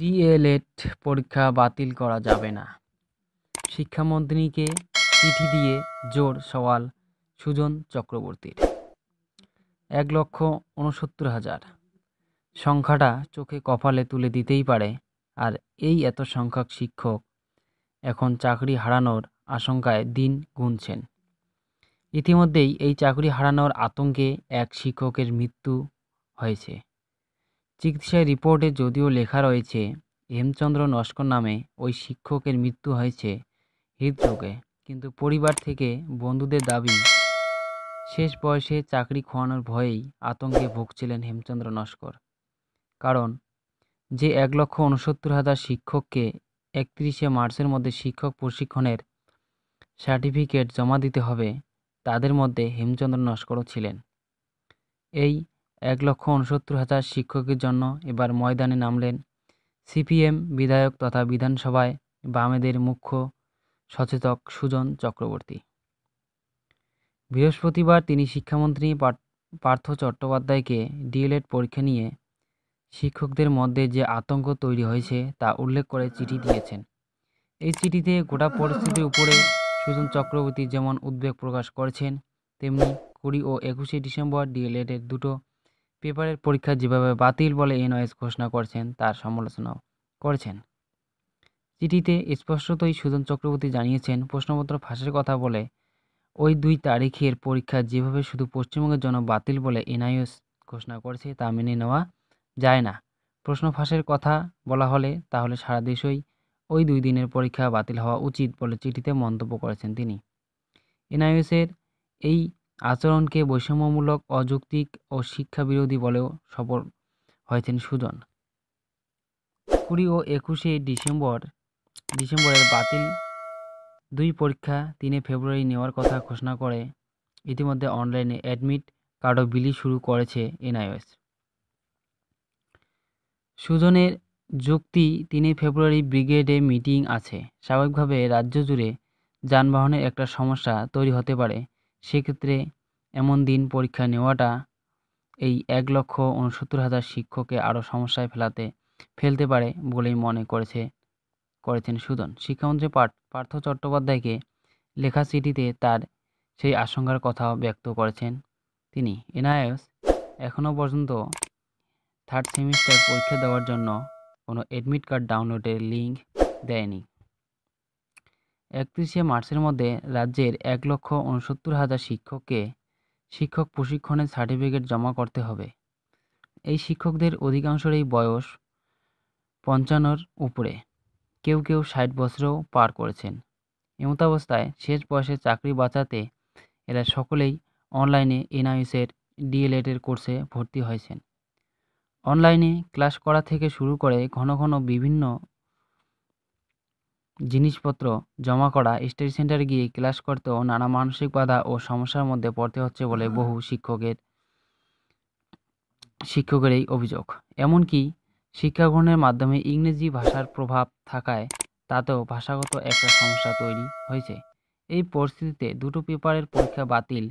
D.El.Ed পরীক্ষা বাতিল করা যাবে না। শিক্ষামন্ত্রীকে চিঠি দিয়ে জোর সওয়াল সুজন চক্রবর্তীর। এক লক্ষ উনসত্তর হাজার। সংখ্যাটা চোখে কপালে তুলে দিতেই পারে, আর এই এত সংখ্যক শিক্ষক এখন চাকরি হারানোর আশঙ্কায় দিন গুনছেন। ইতিমধ্যেই এই চাকরি হারানোর আতঙ্কে এক শিক্ষকের মৃত্যু হয়েছে। চিকিৎসায় রিপোর্টে যদিও লেখা রয়েছে, হেমচন্দ্র নস্কর নামে ওই শিক্ষকের মৃত্যু হয়েছে হৃদরোগে। কিন্তু পরিবার থেকে বন্ধুদের দাবি, শেষ বয়সে চাকরি খোয়ানোর ভয়েই আতঙ্কে ভুগছিলেন হেমচন্দ্র নস্কর। কারণ, যে এক লক্ষ উনসত্তর হাজার শিক্ষককে একত্রিশে মার্চের মধ্যে শিক্ষক প্রশিক্ষণের সার্টিফিকেট জমা দিতে হবে, তাদের মধ্যে হেমচন্দ্র নস্করও ছিলেন। এই এক লক্ষ উনসত্তর হাজার শিক্ষকের জন্য এবার ময়দানে নামলেন সিপিএম বিধায়ক তথা বিধানসভায় বামেদের মুখ্য সচেতক সুজন চক্রবর্তী। বৃহস্পতিবার তিনি শিক্ষামন্ত্রী পার্থ চট্টোপাধ্যায়কে ডিএলএড পরীক্ষা নিয়ে শিক্ষকদের মধ্যে যে আতঙ্ক তৈরি হয়েছে তা উল্লেখ করে চিঠি দিয়েছেন। এই চিঠিতে গোটা পরিস্থিতির উপরে সুজন চক্রবর্তী যেমন উদ্বেগ প্রকাশ করেছেন, তেমনি কুড়ি ও একুশে ডিসেম্বর ডিএলএডের দুটো পেপারের পরীক্ষা যেভাবে বাতিল বলে এনওএস ঘোষণা করছেন, তার সমালোচনাও করেছেন। চিঠিতে স্পষ্টতই সুজন চক্রবর্তী জানিয়েছেন, প্রশ্নপত্র ফাঁসের কথা বলে ওই দুই তারিখের পরীক্ষা যেভাবে শুধু পশ্চিমবঙ্গের জন্য বাতিল বলে এনআইএস ঘোষণা করেছে, তা মেনে নেওয়া যায় না। প্রশ্ন ফাঁসের কথা বলা হলে তাহলে সারা দেশই ওই দুই দিনের পরীক্ষা বাতিল হওয়া উচিত বলে চিঠিতে মন্তব্য করেছেন তিনি। এনআইএসের এই আচরণকে বৈষম্যমূলক, অযৌক্তিক ও শিক্ষাবিরোধী বলেও সফল হয়েছেন সুজন। কুড়ি ও একুশে ডিসেম্বর, ডিসেম্বরের বাতিল দুই পরীক্ষা তিনে ফেব্রুয়ারি নেওয়ার কথা ঘোষণা করে ইতিমধ্যে অনলাইনে অ্যাডমিট কার্ডও বিলি শুরু করেছে এনআইএস। সুজনের যুক্তি, তিনে ফেব্রুয়ারি ব্রিগেডে মিটিং আছে। স্বাভাবিকভাবে রাজ্য জুড়ে যানবাহনের একটা সমস্যা তৈরি হতে পারে। সেক্ষেত্রে এমন দিন পরীক্ষা নেওয়াটা এই এক লক্ষ উনসত্তর হাজার শিক্ষককে আরও সমস্যায় ফেলাতে, ফেলতে পারে বলেই মনে করেছে, করেছেন সুদন। শিক্ষামন্ত্রী পার্থ চট্টোপাধ্যায়কে লেখা চিঠিতে তার সেই আশঙ্কার কথাও ব্যক্ত করেছেন তিনি। এনআইএস এখনও পর্যন্ত থার্ড সেমিস্টার পরীক্ষা দেওয়ার জন্য কোনো অ্যাডমিট কার্ড ডাউনলোডের লিঙ্ক দেয়নি। একত্রিশে মার্চের মধ্যে রাজ্যের এক লক্ষ উনসত্তর হাজার শিক্ষককে শিক্ষক প্রশিক্ষণের সার্টিফিকেট জমা করতে হবে। এই শিক্ষকদের অধিকাংশেরই বয়স পঞ্চান্নর উপরে। কেউ কেউ ষাট বছরেও পার করেছেন। এমতাবস্থায় শেষ বয়সে চাকরি বাঁচাতে এরা সকলেই অনলাইনে এনআইএসের ডিএলএডের কোর্সে ভর্তি হয়েছেন। অনলাইনে ক্লাস করা থেকে শুরু করে ঘন ঘন বিভিন্ন জিনিসপত্র জমা করা স্টাডি সেন্টারে গিয়ে ক্লাস করতেও নানা মানসিক বাধা ও সমস্যার মধ্যে পড়তে হচ্ছে বলে বহু শিক্ষকের শিক্ষকের এই অভিযোগ। এমনকি শিক্ষা গ্রহণের মাধ্যমে ইংরেজি ভাষার প্রভাব থাকায় তাতেও ভাষাগত একটা সমস্যা তৈরি হয়েছে। এই পরিস্থিতিতে দুটো পেপারের পরীক্ষা বাতিল।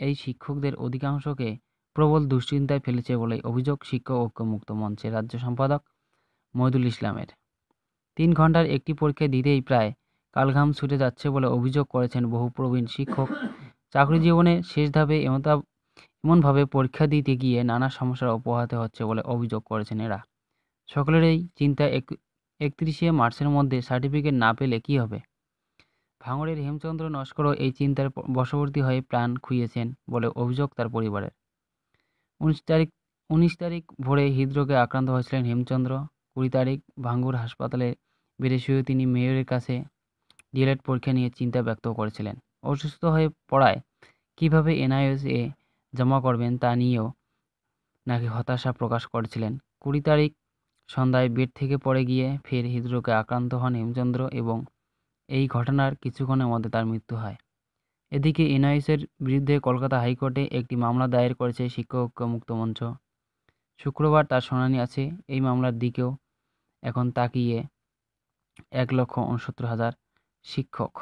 এই শিক্ষকদের অধিকাংশকে প্রবল দুশ্চিন্তায় ফেলেছে বলে অভিযোগ শিক্ষক ঐক্যমুক্ত মঞ্চের রাজ্য সম্পাদক মহিদুল ইসলামের। তিন ঘণ্টার একটি পরীক্ষা দিতেই প্রায় কালঘাম ছুটে যাচ্ছে বলে অভিযোগ করেছেন বহু প্রবীণ শিক্ষক। চাকরি জীবনে শেষ ধাপে এমতা এমনভাবে পরীক্ষা দিতে গিয়ে নানা সমস্যার পোহাতে হচ্ছে বলে অভিযোগ করেছেন এরা। সকলেরই চিন্তা এক একত্রিশে মার্চের মধ্যে সার্টিফিকেট না পেলে কি হবে? ভাঙড়ের হেমচন্দ্র নস্করও এই চিন্তার বশবর্তী হয়ে প্রাণ খুইয়েছেন বলে অভিযোগ তার পরিবারের। উনিশ তারিখ উনিশ তারিখ ভোরে হৃদরোগে আক্রান্ত হয়েছিলেন হেমচন্দ্র। কুড়ি তারিখ ভাঙ্গুর হাসপাতালে বেড়ে শুয়ে তিনি মেয়রের কাছে ডিএলএড পরীক্ষা নিয়ে চিন্তা ব্যক্ত করেছিলেন। অসুস্থ হয়ে পড়ায় কীভাবে এনআইএস এ জমা করবেন তা নিয়েও নাকি হতাশা প্রকাশ করেছিলেন। কুড়ি তারিখ সন্ধ্যায় বেড থেকে পড়ে গিয়ে ফের হৃদরোগে আক্রান্ত হন হেমচন্দ্র এবং এই ঘটনার কিছুক্ষণের মধ্যে তার মৃত্যু হয়। এদিকে এনআইএসের বিরুদ্ধে কলকাতা হাইকোর্টে একটি মামলা দায়ের করেছে শিক্ষক মুক্ত মঞ্চ। শুক্রবার তার শুনানি আছে এই মামলার দিকেও। এখন তাকিয়ে এক লক্ষ উনসত্তর হাজার শিক্ষক।